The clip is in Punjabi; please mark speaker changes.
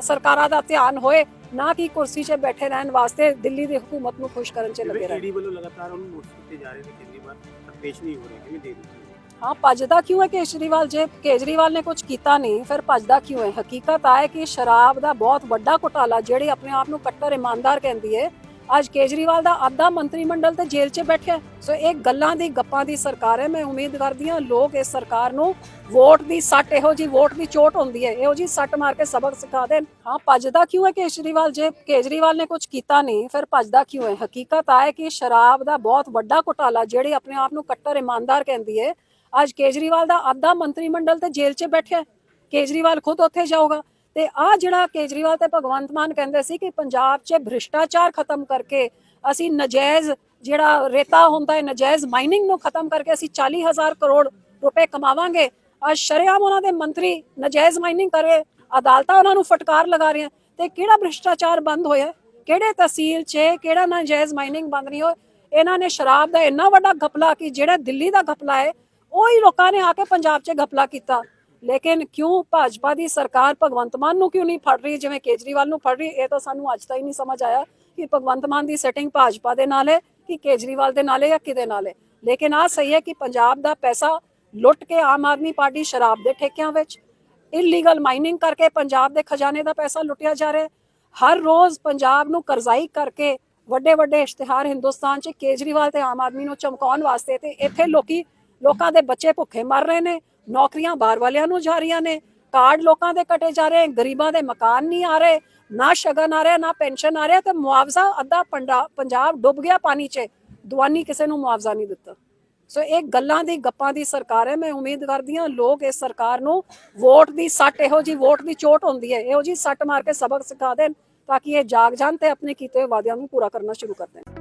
Speaker 1: ਸਰਕਾਰਾਂ ਦਾ ਧਿਆਨ ਹੋਏ ਨਾ ਕਿ ਕੁਰਸੀ 'ਤੇ ਬੈਠੇ ਰਹਿਣ ਵਾਸਤੇ ਦਿੱਲੀ ਦੀ ਹਕੂਮਤ ਨੂੰ ਖੁਸ਼ ਕਰਨ 'ਚ ਲੱਗੇ ਰਹਿਣ।
Speaker 2: ਈਡੀ ਵੱਲੋਂ ਲਗਾਤਾਰ ਉਹਨੂੰ ਨੋਟਿਸ ਕੀਤੇ ਜਾ ਰਹੇ ਨੇ ਕੇਜਰੀਵਾਲ ਪਰ ਪੇਸ਼ ਨਹੀਂ ਹੋ ਰਹੇ ਕਿਵੇਂ ਦੇ ਦਿੱਤੀ
Speaker 1: ਹਾਂ? ਭੱਜਦਾ ਕਿਉਂ ਹੈ ਕੇਜਰੀਵਾਲ? ਜੇ ਕੇਜਰੀਵਾਲ ਨੇ ਕੁਝ ਕੀਤਾ ਨਹੀਂ ਫਿਰ ਭੱਜਦਾ ਕਿਉਂ ਹੈ? ਹਕੀਕਤ ਆ ਹੈ ਕਿ ਸ਼ਰਾਬ ਦਾ ਬਹੁਤ ਵੱਡਾ ਘੁਟਾਲਾ ਜਿਹੜੇ ਆਪਣੇ ਆਪ ਨੂੰ ਕੱਟਰ ਇਮਾਨਦਾਰ ਕਹਿੰਦੀ ਹੈ ਅੱਜ ਕੇਜਰੀਵਾਲ ਦਾ ਅੱਧਾ ਮੰਤਰੀ ਮੰਡਲ ਤੇ ਜੇਲ੍ਹ 'ਚ ਬੈਠਿਆ ਸੋ ਇਹ ਗੱਲਾਂ ਦੀ, ਗੱਪਾਂ ਦੀ ਸਰਕਾਰ ਹੈ। ਮੈਂ ਉਮੀਦ ਕਰਦੀ ਹਾਂ ਲੋਕ ਇਸ ਸਰਕਾਰ ਨੂੰ ਵੋਟ ਦੀ ਸੱਟ, ਇਹੋ ਜੀ ਵੋਟ ਦੀ ਚੋਟ ਹੁੰਦੀ ਹੈ। ਇਹੋ ਜੀ ਸੱਟ ਮਾਰ ਕੇ ਸਬਕ ਸਿਖਾ ਦੇਣ। ਹਾਂ, ਭੱਜਦਾ ਕਿਉਂ ਹੈ ਕੇਜਰੀਵਾਲ? ਜੇ ਕੇਜਰੀਵਾਲ ਨੇ ਕੁਝ ਕੀਤਾ ਨਹੀਂ, ਫਿਰ ਭੱਜਦਾ ਕਿਉਂ ਹੈ? ਹਕੀਕਤ ਆ ਹੈ ਕਿ ਸ਼ਰਾਬ ਦਾ ਬਹੁਤ ਵੱਡਾ ਘੁਟਾਲਾ, ਜਿਹੜੇ ਆਪਣੇ ਆਪ ਨੂੰ ਕੱਟਰ ਇਮਾਨਦਾਰ ਕਹਿੰਦੀ ਹੈ, ਅੱਜ ਕੇਜਰੀਵਾਲ ਦਾ ਅੱਧਾ ਮੰਤਰੀ ਮੰਡਲ ਤੇ ਜੇਲ੍ਹ 'ਚ ਬੈਠਿਆ ਕੇਜਰੀਵਾਲ ਖੁਦ ਉੱਥੇ ਜਾਊਗਾ। ਤੇ ਆ ਜਿਹੜਾ ਕੇਜਰੀਵਾਲ ਤੇ ਭਗਵੰਤ ਮਾਨ ਕਹਿੰਦੇ ਸੀ ਕਿ ਪੰਜਾਬ 'ਚ ਭ੍ਰਿਸ਼ਟਾਚਾਰ ਖਤਮ ਕਰਕੇ ਅਸੀਂ ਨਜਾਇਜ਼ ਜਿਹੜਾ ਰੇਤਾ ਹੁੰਦਾ ਹੈ, ਨਜਾਇਜ਼ ਮਾਈਨਿੰਗ ਨੂੰ ਖਤਮ ਕਰਕੇ ਅਸੀਂ 40000 ਕਰੋੜ ਰੁਪਏ ਕਮਾਵਾਂਗੇ। ਅੱਜ ਸ਼ਰੇਆਮ ਉਹਨਾਂ ਦੇ ਮੰਤਰੀ ਨਜਾਇਜ਼ ਮਾਈਨਿੰਗ ਕਰੇ, ਅਦਾਲਤਾਂ ਉਹਨਾਂ ਨੂੰ ਫਟਕਾਰ ਲਗਾ ਰਹੀਆਂ। ਤੇ ਕਿਹੜਾ ਭ੍ਰਿਸ਼ਟਾਚਾਰ ਬੰਦ ਹੋਇਆ ਕਿਹੜੇ ਤਹਿਸੀਲ 'ਚ ਕਿਹੜਾ ਨਜਾਇਜ਼ ਮਾਈਨਿੰਗ ਬੰਦ ਨਹੀਂ ਹੋਇਆ? ਇਹਨਾਂ ਨੇ ਸ਼ਰਾਬ ਦਾ ਇੰਨਾ ਵੱਡਾ ਘਪਲਾ ਕਿ ਜਿਹੜਾ ਦਿੱਲੀ ਦਾ ਘਪਲਾ ਹੈ, ਉਹੀ ਲੋਕਾਂ ਨੇ ਆ ਕੇ ਪੰਜਾਬ 'ਚ ਘਪਲਾ ਕੀਤਾ। ਲੇਕਿਨ ਕਿਉਂ ਭਾਜਪਾ ਦੀ ਸਰਕਾਰ ਭਗਵੰਤ ਮਾਨ ਨੂੰ ਕਿਉਂ ਨਹੀਂ ਫੜ ਰਹੀ, ਜਿਵੇਂ ਕੇਜਰੀਵਾਲ ਨੂੰ ਫੜ ਰਹੀ, ਇਹ ਤਾਂ ਸਾਨੂੰ ਅੱਜ ਤਾਈਂ ਨਹੀਂ ਸਮਝ ਆਇਆ ਕਿ ਭਗਵੰਤ ਮਾਨ ਦੀ ਸੈਟਿੰਗ ਭਾਜਪਾ ਦੇ ਨਾਲ ਹੈ, ਕਿ ਕੇਜਰੀਵਾਲ ਦੇ ਨਾਲ ਹੈ ਜਾਂ ਕਿਹਦੇ ਨਾਲ ਹੈ। ਲੇਕਿਨ ਆ ਸਹੀ ਹੈ ਕਿ ਪੰਜਾਬ ਦਾ ਪੈਸਾ ਲੁੱਟ ਕੇ ਆਮ ਆਦਮੀ ਪਾਰਟੀ ਸ਼ਰਾਬ ਦੇ ਠੇਕਿਆਂ ਵਿੱਚ ਇਲੀਗਲ ਮਾਈਨਿੰਗ ਕਰਕੇ ਪੰਜਾਬ ਦੇ ਖਜ਼ਾਨੇ ਦਾ ਪੈਸਾ ਲੁੱਟਿਆ ਜਾ ਰਿਹਾ ਹਰ ਰੋਜ਼ ਪੰਜਾਬ ਨੂੰ ਕਰਜ਼ਾਈ ਕਰਕੇ ਵੱਡੇ ਵੱਡੇ ਇਸ਼ਤਿਹਾਰ ਹਿੰਦੁਸਤਾਨ 'ਚ ਕੇਜਰੀਵਾਲ ਤੇ ਆਮ ਆਦਮੀ ਨੂੰ ਚਮਕਾਉਣ ਵਾਸਤੇ ਤੇ ਇੱਥੇ ਲੋਕੀ ਲੋਕਾਂ ਦੇ ਬੱਚੇ ਭੁੱਖੇ ਮਰ ਰਹੇ ਨੇ। ਨੌਕਰੀਆਂ ਬਾਹਰ ਵਾਲਿਆਂ ਨੂੰ ਜਾ ਰਹੀਆਂ ਨੇ। ਕਾਰਡ ਲੋਕਾਂ ਦੇ ਕਟੇ ਜਾ ਰਹੇ, ਗਰੀਬਾਂ ਦੇ ਮਕਾਨ ਨਹੀਂ ਆ ਰਹੇ, ਨਾ ਸ਼ਗਨ ਆ ਰਿਹਾ, ਨਾ ਪੈਨਸ਼ਨ ਆ ਰਿਹਾ ਤੇ ਮੁਆਵਜ਼ਾ ਅੱਧਾ ਪੰਡਾ- ਪੰਜਾਬ ਡੁੱਬ ਗਿਆ ਪਾਣੀ 'ਚ। ਦੁਆਨੀ ਕਿਸੇ ਨੂੰ ਮੁਆਵਜ਼ਾ ਨਹੀਂ ਦਿੱਤਾ। ਸੋ ਇਹ ਗੱਲਾਂ ਦੀ, ਗੱਪਾਂ ਦੀ ਸਰਕਾਰ ਹੈ। ਮੈਂ ਉਮੀਦ ਕਰਦੀ ਹਾਂ ਲੋਕ ਇਸ ਸਰਕਾਰ ਨੂੰ ਵੋਟ ਦੀ ਸੱਟ, ਇਹੋ ਜੀ ਵੋਟ ਦੀ ਚੋਟ ਹੁੰਦੀ ਹੈ। ਇਹੋ ਜੀ ਸੱਟ ਮਾਰ ਕੇ ਸਬਕ ਸਿਖਾ ਦੇਣ ਤਾਂ ਕਿ ਇਹ ਜਾਗ ਜਾਣ ਤੇ ਆਪਣੇ ਕੀਤੇ ਹੋਏ ਵਾਅਦਿਆਂ ਨੂੰ ਪੂਰਾ ਕਰਨਾ ਸ਼ੁਰੂ ਕਰ ਦੇਣ।